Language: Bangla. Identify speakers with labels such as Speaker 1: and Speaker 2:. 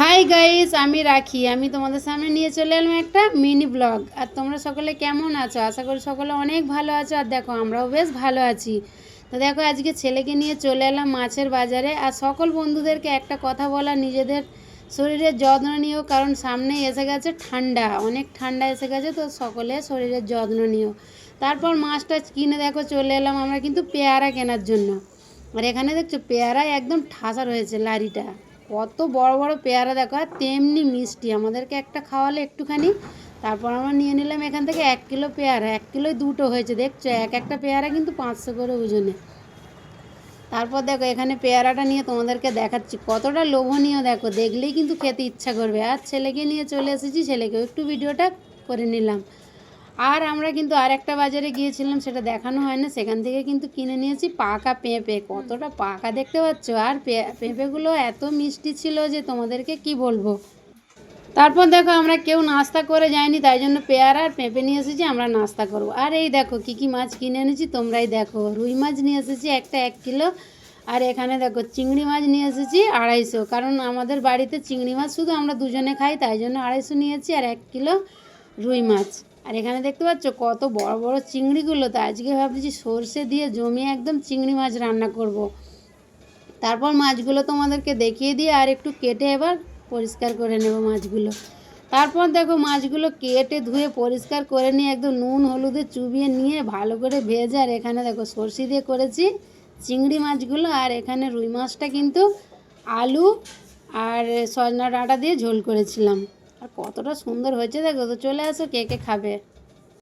Speaker 1: হাই গাইস আমি রাখি। আমি তোমাদের সামনে নিয়ে চলে এলাম একটা মিনি ব্লগ আর তোমরা সকলে কেমন আছো? আশা করি সকলে অনেক ভালো আছো। আর দেখো, আমরাও বেশ ভালো আছি। তো দেখো, আজকে ছেলেকে নিয়ে চলে এলাম মাছের বাজারে। আর সকল বন্ধুদেরকে একটা কথা বলা, নিজেদের শরীরের যত্ন নিও, কারণ সামনে এসে গেছে ঠান্ডা। অনেক ঠান্ডা এসে গেছে, তো সকলে শরীরের যত্ন নিও। তারপর মাছটা কিনে দেখো, চলে এলাম আমরা কিন্তু পেয়ারা কেনার জন্য। আর এখানে দেখছ পেয়ারা একদম ঠাসা রয়েছে লারিটা। কত বড় বড় পেয়ারা দেখো, আর তেমনি মিষ্টি। আমাদেরকে একটা খাওয়ালে একটুখানি, তারপর আমরা নিয়ে নিলাম এখান থেকে এক কিলো পেয়ারা, এক কিলোয় দুটো হয়েছে, দেখছ? এক একটা পেয়ারা কিন্তু পাঁচশো করে ওজনে। তারপর দেখো, এখানে পেয়ারাটা নিয়ে তোমাদেরকে দেখাচ্ছি, কতটা লোভনীয় দেখো, দেখলেই কিন্তু খেতে ইচ্ছা করবে। আর ছেলেকে নিয়ে চলে এসেছি, ছেলেকেও একটু ভিডিওটা করে নিলাম। আর আমরা কিন্তু আর একটা বাজারে গিয়েছিলাম, সেটা দেখানো হয় না। সেখান থেকে কিন্তু কিনে নিয়েছি পাকা পেঁপে। কতটা পাকা দেখতে পাচ্ছ? আর পেঁপেগুলো এত মিষ্টি ছিল যে তোমাদেরকে কি বলব? তারপর দেখো, আমরা কেউ নাস্তা করে যাইনি তাই জন্য পেয়ারা আর পেঁপে নিয়ে এসেছি, আমরা নাস্তা করব। আর এই দেখো, কী কী মাছ কিনে এনেছি, তোমরাই দেখো। রুই মাছ নিয়ে এসেছি একটা এক কিলো, আর এখানে দেখো, চিংড়ি মাছ নিয়ে এসেছি আড়াইশো। কারণ আমাদের বাড়িতে চিংড়ি মাছ শুধু আমরা দুজনে খাই, তাই জন্য আড়াইশো নিয়েছি, আর এক কিলো রুই মাছ। আর এখানে দেখতে পাচ্ছ কত বড় বড় চিংড়িগুলো। তো আজকে ভাবছি সর্ষে দিয়ে জমিয়ে একদম চিংড়ি মাছ রান্না করব। তারপর মাছগুলো তোমাদেরকে দেখিয়ে দিয়ে আর একটু কেটে এবার পরিষ্কার করে নেব মাছগুলো। তারপর দেখো মাছগুলো কেটে ধুয়ে পরিষ্কার করে নিয়ে একদম নুন হলুদে চুবিয়ে নিয়ে ভালো করে ভেজে আর এখানে দেখো সর্ষে দিয়ে করেছি চিংড়ি মাছগুলো। আর এখানে রুই মাছটা কিন্তু আলু আর সজনা ডাঁটা দিয়ে ঝোল করেছিলাম। কতটা সুন্দর হয়েছে দেখো তো চলে আসো কে কে খাবে